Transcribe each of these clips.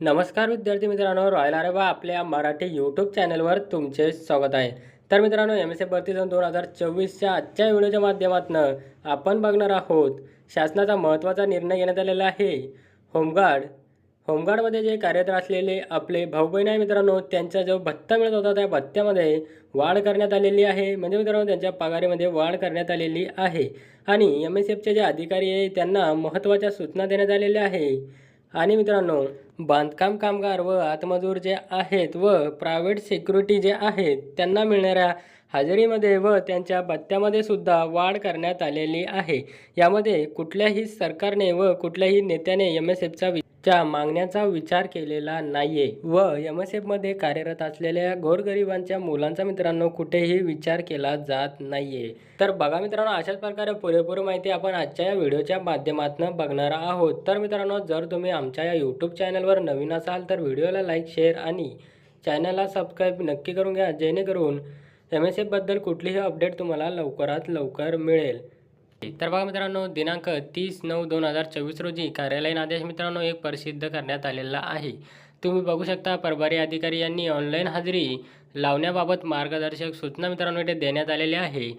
नमस्कार विद्यार्थी मित्रांनो रॉयल आरेबा आपल्या मराठी यूट्यूब चॅनलवर तुमचे स्वागत आहे. तर मित्रांनो एम एस ए भरती सन दोन हजार चोवीसच्या आजच्या व्हिडिओच्या माध्यमातून आपण बघणार आहोत शासनाचा महत्त्वाचा निर्णय घेण्यात आलेला आहे. होमगार्ड होमगार्डमध्ये जे कार्यरत असलेले आपले भाऊ बहीण आहे मित्रांनो त्यांचा जो भत्ता मिळत होता त्या भत्त्यामध्ये वाढ करण्यात आलेली आहे. म्हणजे मित्रांनो त्यांच्या पगारीमध्ये वाढ करण्यात आलेली आहे. आणि एम एस एफचे जे अधिकारी आहे त्यांना महत्त्वाच्या सूचना देण्यात आलेल्या आहे. आणि मित्रांनो बांधकाम कामगार व आत्मजूर जे आहेत व प्रायव्हेट सिक्युरिटी जे आहेत त्यांना मिळणाऱ्या हजेरीमध्ये व त्यांच्या भत्त्यामध्ये सुद्धा वाढ करण्यात आलेली आहे. यामध्ये कुठल्याही सरकारने व कुठल्याही नेत्याने एम एस एफचा च्या मागण्याचा विचार केलेला नाहीये. व एम एस एफमध्ये कार्यरत असलेल्या गोरगरिबांच्या मुलांचा मित्रांनो कुठेही विचार केला जात नाहीये. तर बघा मित्रांनो अशाच प्रकारे पुरेपूर माहिती आपण आजच्या या व्हिडिओच्या माध्यमातून बघणार आहोत. तर मित्रांनो जर तुम्ही आमच्या या यूट्यूब चॅनलवर नवीन असाल तर व्हिडिओला लाईक शेअर आणि चॅनलला सबस्क्राईब नक्की करून घ्या जेणेकरून एम एस एफबद्दल कुठलीही अपडेट तुम्हाला लवकरात लवकर मिळेल. तर बघा मित्रांनो दिनांक तीस नऊ दोन हजार चोवीस रोजी कार्यालयीन आदेश मित्रांनो एक प्रसिद्ध करण्यात आलेला आहे. तुम्ही बघू शकता प्रभारी अधिकारी यांनी ऑनलाईन हजेरी लावण्याबाबत मार्गदर्शक सूचना मित्रांनो इथे देण्यात आलेल्या आहे.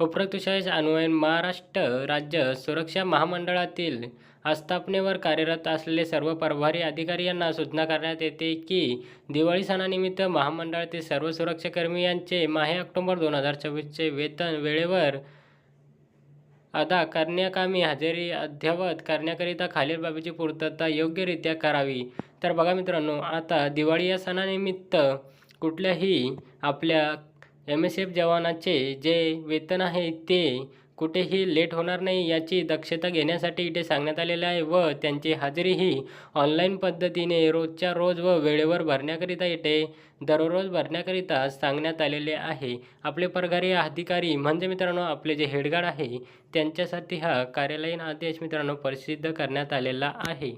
उपरोक्त विषयास अन्वयन महाराष्ट्र राज्य सुरक्षा महामंडळातील आस्थापनेवर कार्यरत असलेले सर्व प्रभारी अधिकारी यांना सूचना करण्यात येते की दिवाळी सणानिमित्त महामंडळातील सर्व सुरक्षाकर्मी यांचे माहे ऑक्टोबर दोन हजार चोवीसचे वेतन वेळेवर अदा करण्याकामी हजेरी अद्ययावत करण्याकरिता खालील बाबीची पूर्तता योग्यरित्या करावी. तर बघा मित्रांनो आता दिवाळी या सणानिमित्त कुठल्याही आपल्या एम एस एफ जवानाचे जे वेतन आहे ते कुठेही लेट होणार नाही याची दक्षता घेण्यासाठी इथे सांगण्यात आलेलं आहे व त्यांची हजेरीही ऑनलाईन पद्धतीने रोजच्या रोज व वेळेवर भरण्याकरिता इथे दररोज भरण्याकरिता सांगण्यात आलेले आहे. आपले पगारी अधिकारी म्हणजे मित्रांनो आपले जे हेडगार्ड आहे त्यांच्यासाठी हा कार्यालयीन आदेश मित्रांनो प्रसिद्ध करण्यात आलेला आहे.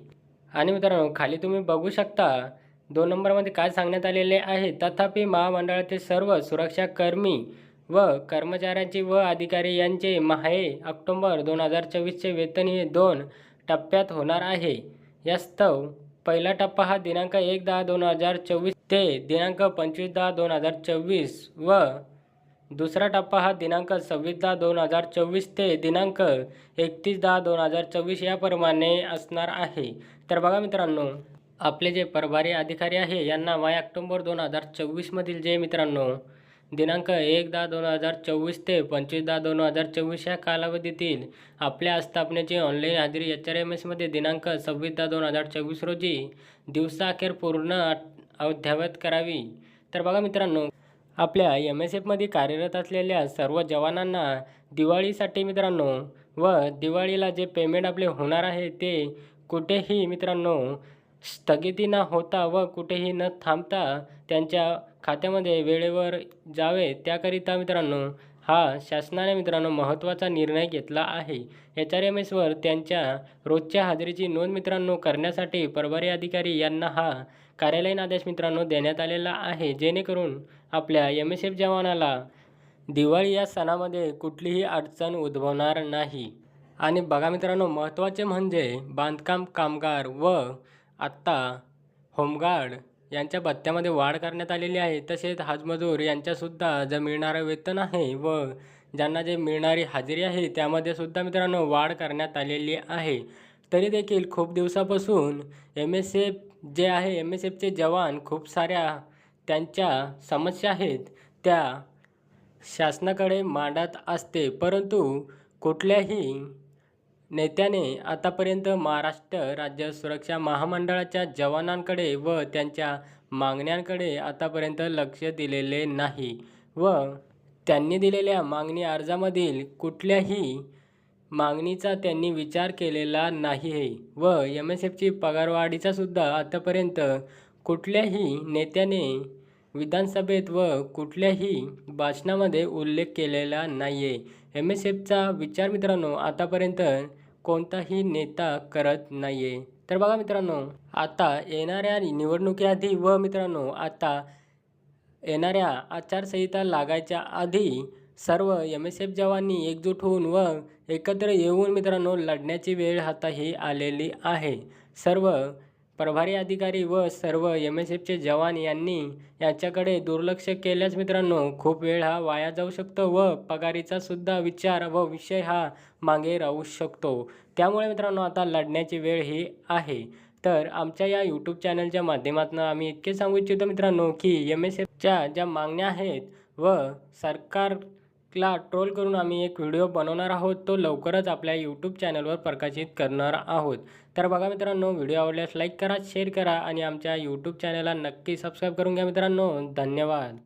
आणि मित्रांनो खाली तुम्ही बघू शकता दोन नंबरमध्ये काय सांगण्यात आलेले आहे. तथापि महामंडळातील सर्व सुरक्षा कर्मी व कर्मचाऱ्यांचे व अधिकारी यांचे माहे ऑक्टोंबर दोन हजार चोवीसचे वेतन हे दोन टप्प्यात होणार आहे. यास्तव पहिला टप्पा हा दिनांक एक दहा दोन हजार चोवीस ते दिनांक पंचवीस दहा दोन हजार चोवीस व दुसरा टप्पा हा दिनांक सव्वीस दहा दोन हजार चोवीस ते दिनांक एकतीस दहा दोन हजार चोवीस याप्रमाणे असणार आहे. तर बघा मित्रांनो आपले जे प्रभारी अधिकारी आहे यांना माय ऑक्टोंबर दोन हजार चोवीसमधील जे मित्रांनो दिनांक एक दहा दोन हजार चोवीस ते पंचवीस दहा दोन हजार चोवीस या कालावधीतील आपल्या आस्थापनेची ऑनलाईन हजेरी एच आर एम एसमध्ये दिनांक सव्वीस दहा दोन हजार चोवीस रोजी दिवसाअखेर पूर्ण अद्ययावत करावी. तर बघा मित्रांनो आपल्या एम एस एफमध्ये कार्यरत असलेल्या सर्व जवानांना दिवाळीसाठी मित्रांनो व दिवाळीला जे पेमेंट आपले होणार आहे ते कुठेही मित्रांनो स्थगिती न होता व कुठेही न थांबता त्यांच्या खात्यामध्ये वेळेवर जावे त्याकरिता मित्रांनो हा शासनाने मित्रांनो महत्त्वाचा निर्णय घेतला आहे. एच आर एम एसवर त्यांच्या रोजच्या हजेरीची नोंद मित्रांनो करण्यासाठी प्रभारी अधिकारी यांना हा कार्यालयीन आदेश मित्रांनो देण्यात आलेला आहे. जेणेकरून आपल्या एम एस एफ जवानाला दिवाळी या सणामध्ये कुठलीही अडचण उद्भवणार नाही. आणि बघा मित्रांनो महत्त्वाचे म्हणजे बांधकाम कामगार व आत्ता होमगार्ड यांच्या भत्त्यामध्ये वाढ करण्यात आलेली आहे. तसेच हाजमजूर यांच्यासुद्धा जे मिळणारं वेतन आहे व ज्यांना जे मिळणारी हजेरी आहे त्यामध्ये सुद्धा मित्रांनो वाढ करण्यात आलेली आहे. तरी देखील खूप दिवसापासून एम एस एफ जे आहे एम एस एफचे जवान खूप साऱ्या त्यांच्या समस्या आहेत. त्या शासनाकडे मांडत असते. परंतु कुठल्याही नेत्याने आतापर्यंत महाराष्ट्र राज्य सुरक्षा महामंडळाच्या जवानांकडे व त्यांच्या मागण्यांकडे आतापर्यंत लक्ष दिलेले नाही व त्यांनी दिलेल्या मागणी अर्जामधील कुठल्याही मागणीचा त्यांनी विचार केलेला नाही आहे व एम एस एफची पगारवाढीचा सुद्धा आतापर्यंत कुठल्याही नेत्याने विधानसभेत व कुठल्याही भाषणामध्ये उल्लेख केलेला नाही आहे एम एस एफचा विचार मित्रांनो आतापर्यंत कोणताही नेता करत नाही आहे तर बघा मित्रांनो आता येणाऱ्या निवडणुकीआधी व मित्रांनो आता येणाऱ्या आचारसंहिता लागायच्या आधी सर्व एम एस एफ जवानांनी एकजूट होऊन व एकत्र येऊन मित्रांनो लढण्याची वेळ आता ही आलेली आहे. सर्व प्रभारी अधिकारी व सर्व एम एस एफचे जवान यांनी याच्याकडे दुर्लक्ष केल्यास मित्रांनो खूप वेळ हा वाया जाऊ शकतो व पगारीचा सुद्धा विचार व विषय हा मागे राहू शकतो. त्यामुळे मित्रांनो आता लढण्याची वेळ ही आहे. तर आमच्या या यूट्यूब चॅनलच्या माध्यमातून आम्ही इतके सांगू इच्छितो मित्रांनो की एम एस एफच्या ज्या मागण्या आहेत व सरकार ला ट्रोल करून आम्ही एक व्हिडिओ बनवणार आहोत. तो लवकरच आपल्या यूट्यूब चॅनलवर प्रकाशित करणार आहोत. तर बघा मित्रांनो व्हिडिओ आवडल्यास लाईक करा शेअर करा आणि आमच्या यूट्यूब चॅनलला नक्की सबस्क्राईब करून घ्या मित्रांनो. धन्यवाद.